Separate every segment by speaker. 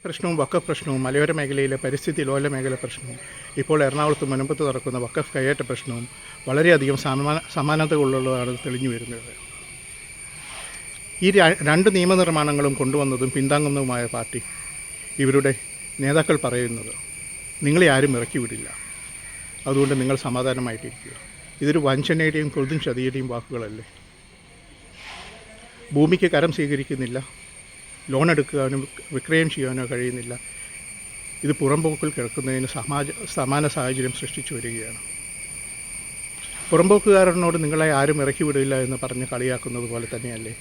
Speaker 1: പ്രശ്നവും വക്കഫ് പ്രശ്നവും മലയോര മേഖലയിലെ പരിസ്ഥിതി ലോല മേഖല പ്രശ്നവും ഇപ്പോൾ എറണാകുളത്ത് മുനമ്പത്ത് നടക്കുന്ന വക്കഫ് കയ്യേറ്റ പ്രശ്നവും വളരെയധികം സമാന സമാനതകളുള്ളതാണ് തെളിഞ്ഞു വരുന്നത്. ഈ രണ്ട് നിയമനിർമ്മാണങ്ങളും കൊണ്ടുവന്നതും പിന്താങ്ങുന്നതുമായ പാർട്ടി ഇവരുടെ നേതാക്കൾ പറയുന്നത് നിങ്ങളെ ആരും ഇറക്കി വിടില്ല. അതുകൊണ്ട് നിങ്ങൾ സമാധാനമായിട്ടിരിക്കുക. ഇതൊരു വഞ്ചനയുടെയും കൊതും ചതിയുടെയും വാക്കുകളല്ലേ? ഭൂമിക്ക് കരം സ്വീകരിക്കുന്നില്ല. ലോൺ എടുക്കാനോ വിക്രയം ചെയ്യാനോ കഴിയുന്നില്ല. ഇത് പുറംപോക്കിൽ കിടക്കുന്നതിന് സമാജ സമാന സാഹചര്യം സൃഷ്ടിച്ചു വരികയാണ്. പുറംപോക്കുകാരനോട് നിങ്ങളെ ആരും ഇറക്കി വിടില്ല എന്ന് പറഞ്ഞ് കളിയാക്കുന്നത് പോലെ തന്നെയല്ലേ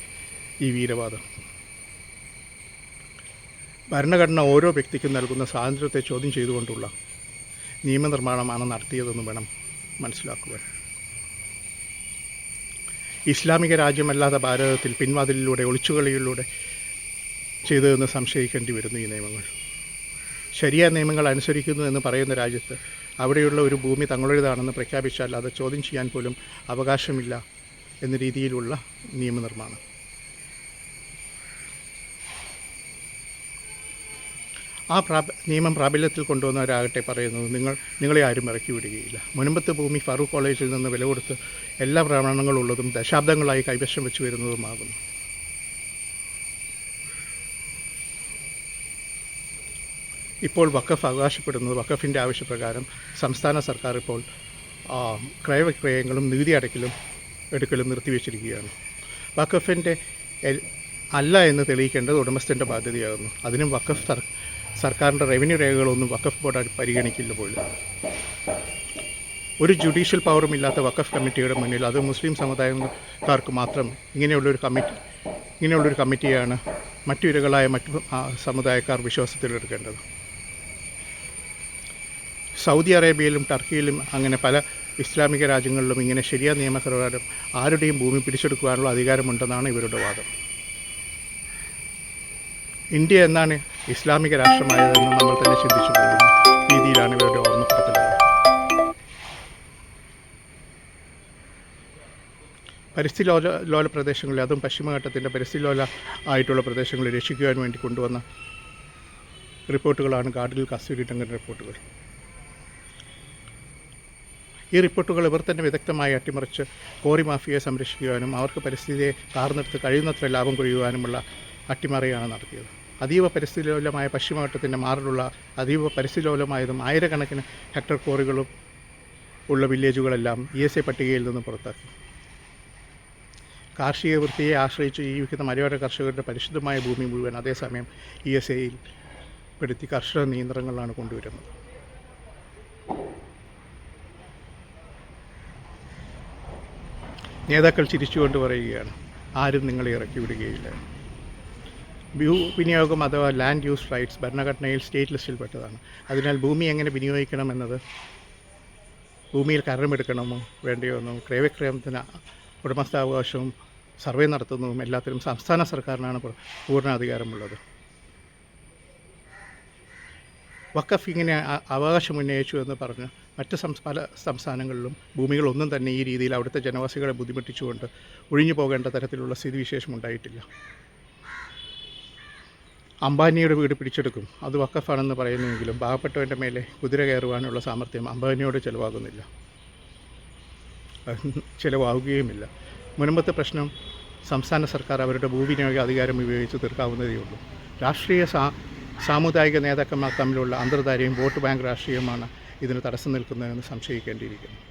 Speaker 1: ഈ വീരവാദം? ഭരണഘടന ഓരോ വ്യക്തിക്കും നൽകുന്ന സ്വാതന്ത്ര്യത്തെ ചോദ്യം ചെയ്തുകൊണ്ടുള്ള നിയമനിർമ്മാണമാണ് നടത്തിയതെന്ന് വേണം മനസ്സിലാക്കുവാൻ. ഇസ്ലാമിക രാജ്യമല്ലാത്ത ഭാരതത്തിൽ പിൻവാതിലിലൂടെ ഒളിച്ചുകളിയിലൂടെ ചെയ്തതെന്ന് സംശയിക്കേണ്ടി വരുന്നു ഈ നിയമങ്ങൾ. ശരിയ നിയമങ്ങൾ അനുസരിക്കുന്നു എന്ന് പറയുന്ന രാജ്യത്ത് അവിടെയുള്ള ഒരു ഭൂമി തങ്ങളുടേതാണെന്ന് പ്രഖ്യാപിച്ചാൽ അത് ചോദ്യം ചെയ്യാൻ പോലും അവകാശമില്ല എന്ന രീതിയിലുള്ള നിയമനിർമ്മാണം. ആ പ്രാ നിയമം പ്രാബല്യത്തിൽ കൊണ്ടുവന്നവരാകട്ടെ പറയുന്നത് നിങ്ങൾ നിങ്ങളെ ആരും ഇറക്കി വിടുകയില്ല. മുനമ്പത്ത് ഭൂമി ഫറൂഖ് കോളേജിൽ നിന്ന് വില കൊടുത്ത് എല്ലാ പ്രമാണങ്ങളുള്ളതും ദശാബ്ദങ്ങളായി കൈവശം വെച്ച് വരുന്നതുമാകുന്നു. ഇപ്പോൾ വഖഫ് അവകാശപ്പെടുന്നത് വഖഫിന്റെ ആവശ്യപ്രകാരം സംസ്ഥാന സർക്കാർ ഇപ്പോൾ ക്രയവിക്രയങ്ങളും നികുതി അടയ്ക്കലും എടുക്കലും നിർത്തിവെച്ചിരിക്കുകയാണ്. വഖഫിന്റെ അല്ല എന്ന് തെളിയിക്കേണ്ടത് ഉടമസ്ഥന്റെ ബാധ്യതയാകുന്നു. അതിനും വഖഫ് സർ സർക്കാരിന്റെ റവന്യൂ രേഖകളൊന്നും വഖഫ് ബോർഡ് പരിഗണിക്കില്ല പോലും. ഒരു ജുഡീഷ്യൽ പവറും ഇല്ലാത്ത വഖഫ് കമ്മിറ്റിയുടെ മുന്നിൽ അത് മുസ്ലിം സമുദായക്കാർക്ക് മാത്രം ഇങ്ങനെയുള്ളൊരു കമ്മിറ്റി ഇങ്ങനെയുള്ളൊരു കമ്മിറ്റിയാണ് മറ്റു ഇരകളായ മറ്റു സമുദായക്കാർ വിശ്വാസത്തിലെടുക്കേണ്ടത്. സൗദി അറേബ്യയിലും ടർക്കിയിലും അങ്ങനെ പല ഇസ്ലാമിക രാജ്യങ്ങളിലും ഇങ്ങനെ ശരിയായ നിയമപ്രകാരം ആരുടെയും ഭൂമി പിടിച്ചെടുക്കുവാനുള്ള അധികാരമുണ്ടെന്നാണ് ഇവരുടെ വാദം. ഇന്ത്യ എന്നാണ് ഇസ്ലാമിക രാഷ്ട്രമായതെന്ന് നമ്മൾ തന്നെ ചിന്തിച്ചു പോകുന്ന രീതിയിലാണ് ഇവരുടെ ഓർമ്മപ്പെടുത്തലുകൾ. പരിസ്ഥിതി ലോല ലോല പ്രദേശങ്ങളിൽ അതും പശ്ചിമഘട്ടത്തിന്റെ പരിസ്ഥിതി ലോല ആയിട്ടുള്ള പ്രദേശങ്ങളിൽ രക്ഷിക്കുവാൻ വേണ്ടി കൊണ്ടുവന്ന റിപ്പോർട്ടുകളാണ് ഗാർഡിൽ കസ്തൂരി ടങ്കൻ റിപ്പോർട്ടുകൾ. ഈ റിപ്പോർട്ടുകൾ ഇവർ തന്നെ വിദഗ്ധമായി അട്ടിമറിച്ച് കോറി മാഫിയയെ സംരക്ഷിക്കുവാനും അവർക്ക് പരിസ്ഥിതിയെ കാർന്നെടുത്ത് കഴിയുന്നത്ര ലാഭം കൊയ്യുവാനുമുള്ള അട്ടിമറിയാണ് നടത്തിയത്. അതീവ പരിസ്ഥിതിലോലമായ പശ്ചിമഘട്ടത്തിന്റെ മാറിലുള്ള അതീവ പരിസ്ഥിതിലോലമായതും ആയിരക്കണക്കിന് ഹെക്ടർ കോറികളും ഉള്ള വില്ലേജുകളെല്ലാം ഇ എസ് എ പട്ടികയിൽ നിന്ന് പുറത്താക്കി. കാർഷിക വൃത്തിയെ ആശ്രയിച്ച് ജീവിക്കുന്ന മലയോര കർഷകരുടെ പരിശുദ്ധമായ ഭൂമി മുഴുവൻ അതേസമയം ഇ എസ് എയിൽ പെടുത്തി കർഷക നിയന്ത്രണങ്ങളാണ് കൊണ്ടുവരുന്നത്. നേതാക്കൾ ചിരിച്ചുകൊണ്ട് പറയുകയാണ് ആരും നിങ്ങളെ ഇറക്കി വിടുകയില്ല. ഭൂ വിനിയോഗം അഥവാ ലാൻഡ് യൂസ് റൈറ്റ്സ് ഭരണഘടനയിൽ സ്റ്റേറ്റ് ലിസ്റ്റിൽ പെട്ടതാണ്. അതിനാൽ ഭൂമി എങ്ങനെ വിനിയോഗിക്കണമെന്നത് ഭൂമിയിൽ കരമെടുക്കണമോ വേണ്ടയോ എന്നും ക്രയവിക്രയത്തിന് ഉടമസ്ഥാവകാശവും സർവേ നടത്തുന്നതും എല്ലാത്തിനും സംസ്ഥാന സർക്കാരിനാണ് പൂർണ അധികാരമുള്ളത് വക്കഫ് ഇങ്ങനെ അവകാശം ഉന്നയിച്ചു എന്ന് പറഞ്ഞ് മറ്റ് സംസ്ഥാന സംസ്ഥാനങ്ങളിലും ഭൂമികളൊന്നും തന്നെ ഈ രീതിയിൽ അവിടുത്തെ ജനവാസികളെ ബുദ്ധിമുട്ടിച്ചുകൊണ്ട് ഒഴിഞ്ഞു പോകേണ്ട തരത്തിലുള്ള സ്ഥിതിവിശേഷം ഉണ്ടായിട്ടില്ല. അംബാനിയുടെ വീട് പിടിച്ചെടുക്കും. അത് വക്കഫാണെന്ന് പറയുന്നുവെങ്കിലും പാവപ്പെട്ടവന്റെ മേലെ കുതിര കയറുവാനുള്ള സാമർഥ്യം അംബാനിയോട് ചിലവാകുന്നില്ല. ചിലവാകുകയുമില്ല. മുൻപത്തെ പ്രശ്നം സംസ്ഥാന സർക്കാർ അവരുടെ ഭൂവിനിയോഗ അധികാരം ഉപയോഗിച്ച് തീർക്കാവുന്നതേ ഉള്ളൂ. രാഷ്ട്രീയ സാമുദായിക നേതാക്കന്മാർ തമ്മിലുള്ള അന്തർധാരയും വോട്ട് ബാങ്ക് രാഷ്ട്രീയമാണ് ഇതിന് തടസ്സം നിൽക്കുന്നതെന്ന് സംശയിക്കേണ്ടിയിരിക്കുന്നു.